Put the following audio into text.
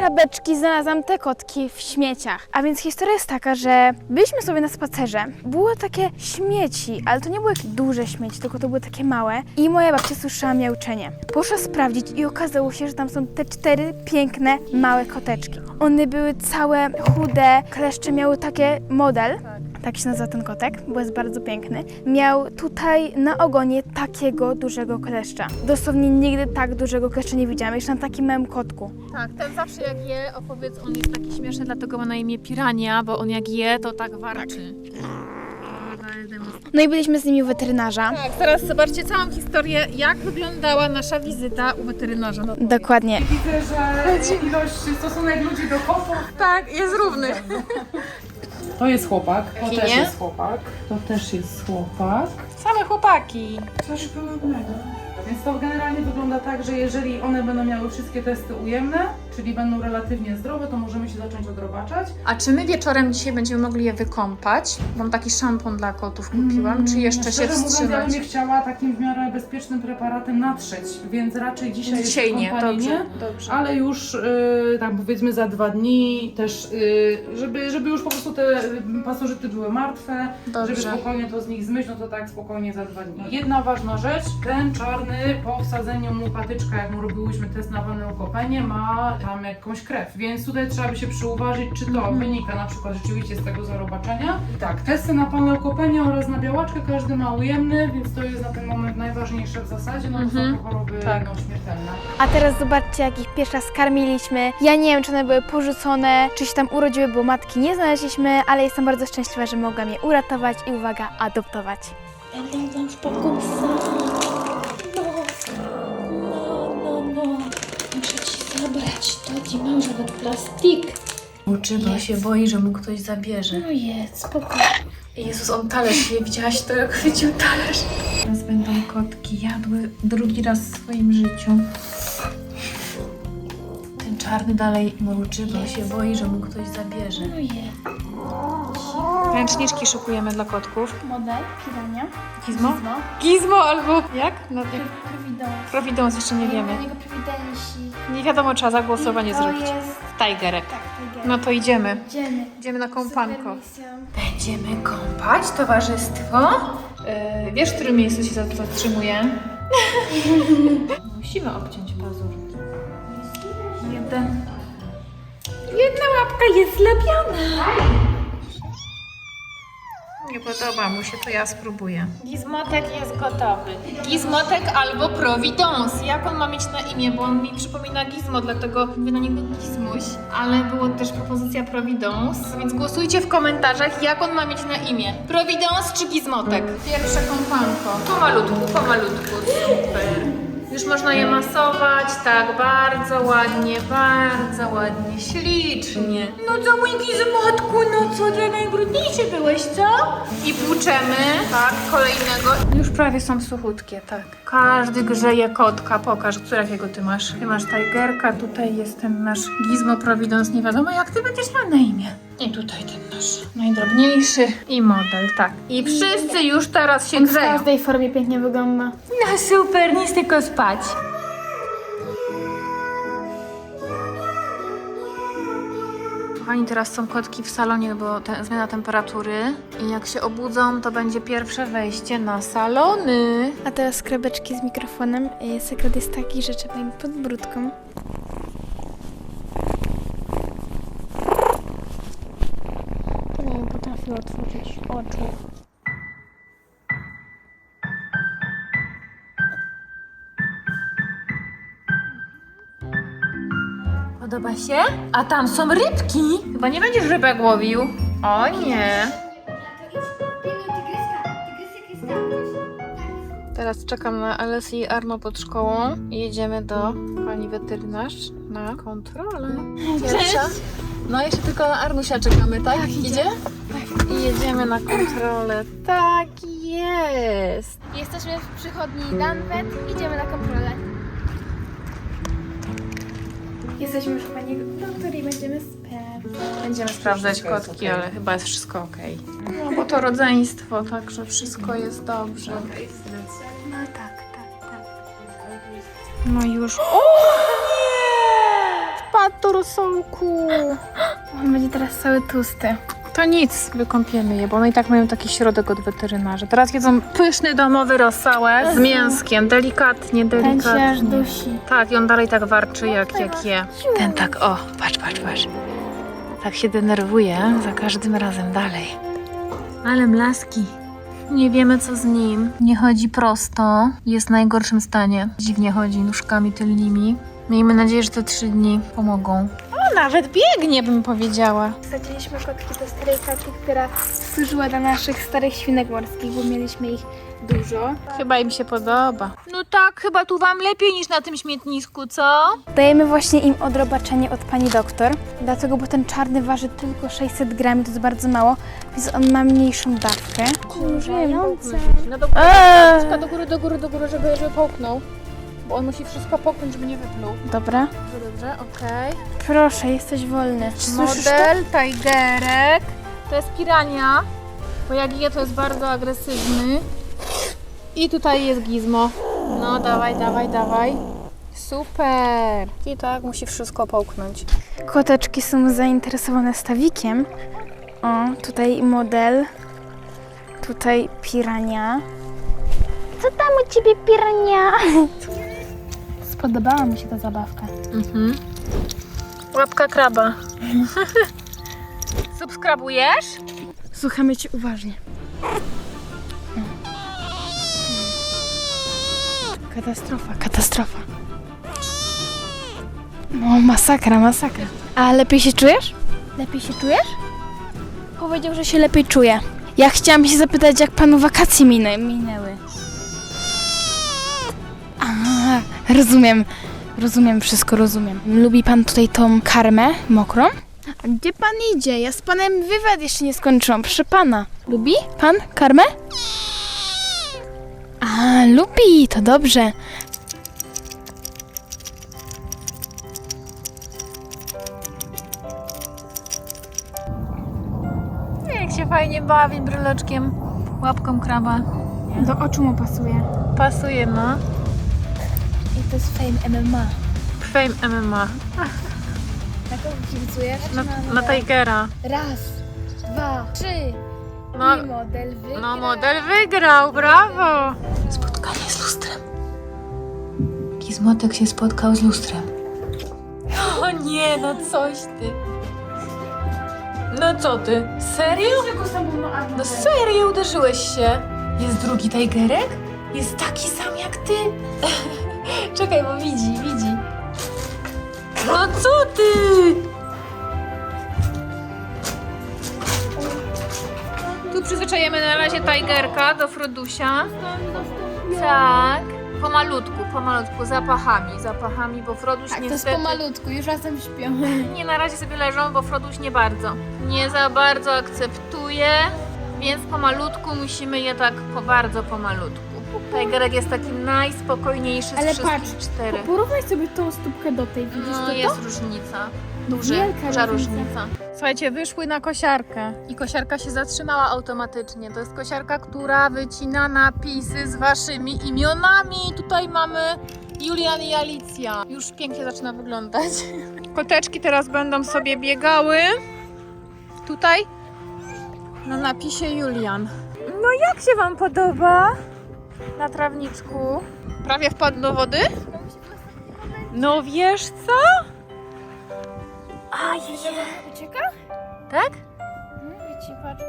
krabeczki znalazłam te kotki w śmieciach. A więc historia jest taka, że byliśmy sobie na spacerze. Było takie śmieci, ale to nie były duże śmieci, tylko to były takie małe. I moja babcia słyszała miauczenie. Poszła sprawdzić i okazało się, że tam są te cztery piękne, małe koteczki. One były całe chude, kleszcze miały takie model. Tak się nazywa ten kotek, bo jest bardzo piękny. Miał tutaj na ogonie takiego dużego kleszcza. Dosłownie nigdy tak dużego kleszcza nie widziałam, jeszcze na takim małym kotku. Tak, ten zawsze jak je, opowiedz, on jest taki śmieszny, dlatego ma na imię Pirania, bo on jak je, to tak warczy. No i byliśmy z nimi u weterynarza. Tak, teraz zobaczcie całą historię, jak wyglądała nasza wizyta u weterynarza. Dokładnie. Widzę, że ilość, stosunek ludzi do kotów tak, jest równy. To jest chłopak, to też jest chłopak, to też jest chłopak. Same chłopaki. Coś podobnego. Więc to generalnie wygląda tak, że jeżeli one będą miały wszystkie testy ujemne, czyli będą relatywnie zdrowe, to możemy się zacząć odrobaczać. A czy my wieczorem dzisiaj będziemy mogli je wykąpać? Mam taki szampon dla kotów kupiłam, czy jeszcze się mówiąc, ja wstrzymać? bym je chciała takim w miarę bezpiecznym preparatem natrzeć, więc raczej dzisiaj, Dzisiaj jest nie, dobrze, nie. dobrze. Ale już y, tak powiedzmy za dwa dni też, y, żeby, żeby już po prostu te y, pasożyty były martwe, Dobrze. żeby spokojnie to z nich zmyć, no to tak spokojnie za dwa dni. Jedna ważna rzecz, ten czarny po wsadzeniu mu patyczka, jak mu robiłyśmy test na leukopenię, ma tam jakąś krew, więc tutaj trzeba by się przyuważyć, czy to Mhm. wynika na przykład rzeczywiście z tego zarobaczenia. Tak, testy na panleukopenię oraz na białaczkę każdy ma ujemny, więc to jest na ten moment najważniejsze w zasadzie, no to Mhm. są to choroby Tak. no, śmiertelne. A teraz zobaczcie, jak ich pierwsza skarmiliśmy. Ja nie wiem, czy one były porzucone, czy się tam urodziły, bo matki nie znaleźliśmy, ale jestem bardzo szczęśliwa, że mogłam je uratować i uwaga, adoptować. Będą tam w zabrać to, ci małże nawet plastik. Uczywa się boi, że mu ktoś zabierze. No jest, spokojnie. Jezus, on talerz je. Widziałaś to, jak chwycił talerz? Teraz będą kotki jadły drugi raz w swoim życiu. Czarny dalej mruczy, bo się boi, że mu ktoś zabierze. No. Ręczniczki szukujemy dla kotków. Model, pirania, Gizmo? Gizmo albo jak? No, jak Prowidence. Providence jeszcze nie wiemy. niego. Nie wiadomo, trzeba zagłosowanie to zrobić. jest... Tigerek. Tak. No to idziemy. Idziemy. Idziemy na kąpanko. Supermisją. Będziemy kąpać towarzystwo. Yy, wiesz, w którym miejscu się za- zatrzymuje? Musimy obciąć pazur. Jeden. Jedna łapka jest zlepiona. Nie podoba mu się, to ja spróbuję. Gizmotek jest gotowy. Gizmotek albo Providence. Jak on ma mieć na imię? Bo on mi przypomina Gizmo, dlatego mówię na niego Gizmuś. Ale była też propozycja Providence, więc głosujcie w komentarzach, jak on ma mieć na imię. Providence czy Gizmotek? Pierwsze kąpanko. Pomalutku, pomalutku. Już można je masować, tak, bardzo ładnie, bardzo ładnie, ślicznie. No co mój gizmotku, no co, ty najbrudniejszy byłeś, co? I płuczemy, tak, kolejnego. Już prawie są suchutkie, tak. Każdy grzeje kotka, pokaż, którego ty masz. Ty masz Tigerka, tutaj jest ten nasz Gizmo Providence, nie wiadomo jak ty będziesz miał na imię. I tutaj ten nasz najdrobniejszy i model, tak. I wszyscy już teraz się W grzeją. każdej formie pięknie wygląda. No super, nic tylko spać. Kochani, teraz są kotki w salonie, bo te, zmiana temperatury. I jak się obudzą, to będzie pierwsze wejście na salony. A teraz skrabeczki z mikrofonem. Y, Sekret jest taki, że trzeba im pod brudką. To nie otworzyć oczu. Podoba się? A tam są rybki. Chyba nie będziesz rybek łowił. O nie. Teraz czekam na Alesję i Arno pod szkołą i jedziemy do pani weterynarz na kontrolę. Pierwsza. No jeszcze tylko na Arnusia czekamy, tak? Idzie? Na kontrolę. Tak jest. Jesteśmy w przychodni Danwet. Idziemy na kontrolę. Jesteśmy już u pani doktor i będziemy sprawdzać. Będziemy sprawdzać kotki, ale chyba jest wszystko ok. No bo to rodzeństwo, także wszystko jest dobrze. No tak, tak, tak. No już. O nie! tato, rosolku. On będzie teraz cały tłusty. To nic, wykąpiemy je, bo one i tak mają taki środek od weterynarza. Teraz jedzą pyszny domowy rosołek z mięskiem, delikatnie, Ten się aż delikatnie. dusi. Tak, i on dalej tak warczy, jak, jak je. Ten tak, o, patrz, patrz, patrz. Tak się denerwuje za każdym razem dalej. Ale mlaski. Nie wiemy, co z nim. Nie chodzi prosto. Jest w najgorszym stanie. Dziwnie chodzi nóżkami tylnymi. Miejmy nadzieję, że te trzy dni pomogą. Nawet biegnie, bym powiedziała. Wsadziliśmy kotki do starej klatki, która służyła dla naszych starych świnek morskich, bo mieliśmy ich dużo. Chyba im się podoba. No tak, chyba tu wam lepiej niż na tym śmietnisku, co? Dajemy właśnie im odrobaczenie od pani doktor, dlatego, bo ten czarny waży tylko 600 gram, to jest bardzo mało, więc on ma mniejszą dawkę. No do góry, Eee. do góry, do góry, do góry, żeby, żeby połknął. Bo on musi wszystko połknąć, żeby nie wypluł. Dobra. Dobrze, dobrze, okej. Proszę, jesteś wolny. Słyszysz to? Model, tigerek. To jest pirania, bo jak je, to jest bardzo agresywny. I tutaj jest gizmo. No dawaj, dawaj, dawaj. Super. I tak musi wszystko połknąć. Koteczki są zainteresowane stawikiem. O, tutaj model. Tutaj pirania. Co tam u ciebie pirania? Spodobała mi się ta zabawka. Mhm. Łapka kraba. Subskrybujesz? Słuchamy cię uważnie. Katastrofa, katastrofa. No, masakra, masakra. A lepiej się czujesz? Lepiej się czujesz? Powiedział, że się lepiej czuje. Ja chciałam się zapytać, jak panu wakacje minę, minęły. Rozumiem. Rozumiem, wszystko rozumiem. Lubi pan tutaj tą karmę mokrą? A gdzie pan idzie? Ja z panem wywiad jeszcze nie skończyłam, proszę pana. Lubi pan karmę? A, lubi, to dobrze. Jak się fajnie bawi bryloczkiem, łapką kraba. Do oczu mu pasuje. Pasuje, no. To jest Fame MMA. Fame MMA. Na kogo kibicujesz? Na, na Tigera. Raz, dwa, trzy. No, I model wygra. no model wygrał, brawo! Spotkanie z lustrem. Gizmotek się spotkał z lustrem. O nie, no coś ty. No co ty? Serio? No serio uderzyłeś się? Jest drugi Tigerek? Jest taki sam jak ty? Czekaj, bo widzi, widzi. No co ty? Tu przyzwyczajemy na razie Tigerka do Frodusia. Tak. Pomalutku, pomalutku, zapachami, zapachami, bo Froduś Tak, to jest niestety... pomalutku, już razem śpią. Nie, na razie sobie leżą, bo Froduś nie bardzo. Nie za bardzo akceptuje, więc pomalutku musimy je tak po bardzo pomalutku. Tigerek jest taki najspokojniejszy z Ale wszystkich patrz, czterech. Porównaj sobie tą stópkę do tej, widzisz No, to? jest różnica. Duży, Wielka duża różnica. różnica. Słuchajcie, wyszły na kosiarkę i kosiarka się zatrzymała automatycznie. To jest kosiarka, która wycina napisy z waszymi imionami. Tutaj mamy Julian i Alicja. Już pięknie zaczyna wyglądać. Koteczki teraz będą sobie biegały. Tutaj na napisie Julian. No jak się wam podoba? Na trawniczku. Prawie wpadł do wody? No wiesz co? A Ucieka? Tak? No, ci patrz,